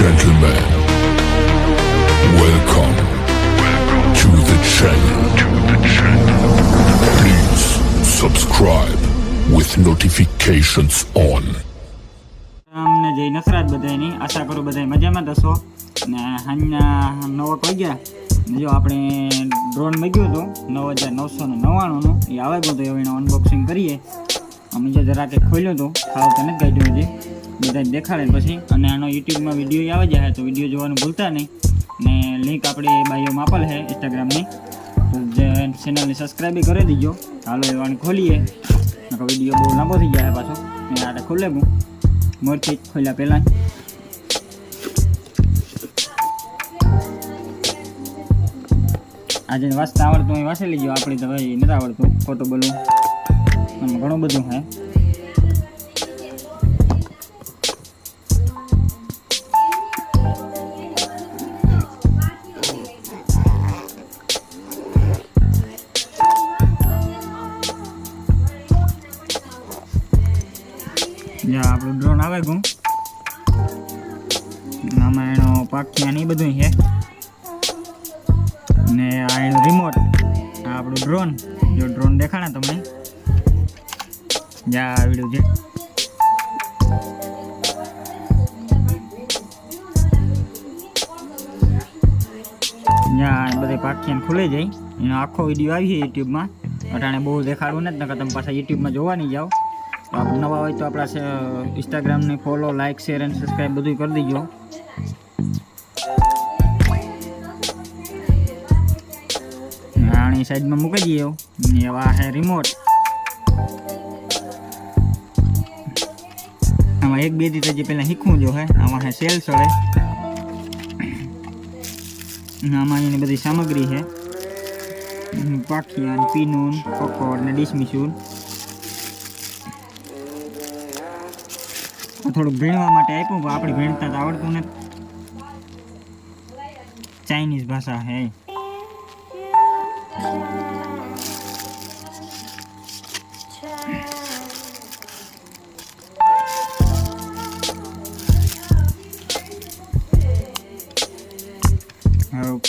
gentlemen, welcome to the channel. Please subscribe with notifications on. અમને જય નસરાત બધાની આશા કરું બધા મજામાં દસો ને અહીંયા નવો કહી ગયા જો આપણે ડ્રોન મગ્યું હતું નવ હજાર નવસો ને નવ્વાણુંનું એ આવે ગયું હતું એનું અનબોક્સિંગ કરીએ અમે જે જરાકે ખોલ્યું હતું ખાવ તને જ કાઢ્યું હજી ને દેખાડે પછી અને આનો YouTube માં વિડિયો આવી જાય છે તો વિડિયો જોવાનું ભૂલતા નહીં અને લિંક આપડે બાયો માં આપલ છે Instagram ની તો જ ચેનલ ને સબ્સ્ક્રાઇબ કરી દેજો હાલો એ વાની ખોલીએ વિડિયો બહુ લાંબો થઈ જાય આ પાછો અને આ તો ખોલે હું મોરથી એક ખોલા પહેલા આજન વસ આવડ તો એ વસે લીજો આપણી તો એ ન આવડતો ફોટો બોલું અમે ઘણો બધું છે જ્યાં આપણું ડ્રોન આવે ગું આમાં એનો પાખિયા ને બધું છે ને આ એનું રિમોટ આ આપણું ડ્રોન જો ડ્રોન દેખાડે તમે જ્યાં આવડ્યું છે જ્યાં બધી પાખિયાને ખુલે જાય એનો આખો વિડીયો આવી છે યુટ્યુબમાં અટાણે બહુ દેખાડવું નથી નકર તમે પાછા યુટ્યુબમાં જોવા નહીં જાઓ આવનાવા હોય તો આપડા સે Instagram ને ફોલો લાઈક શેર અને સબ્સ્ક્રાઇબ બધું કરી દીજો રાણી સાઈડમાં મૂકી દઈએ એવા છે રિમોટ આમાં એક બે રીત આજે પહેલા શીખું જો હે આમાં હે સેલ સડે આમાં ની બધી સામગ્રી છે બાકી પી નમ પકોર ની મિશ મિશુ थोड़ा भेणवा माटे भेणता आवडतो ने चाइनीज भाषा है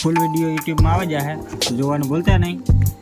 फुल वीडियो यूट्यूब में आवाज है जो बोलता नहीं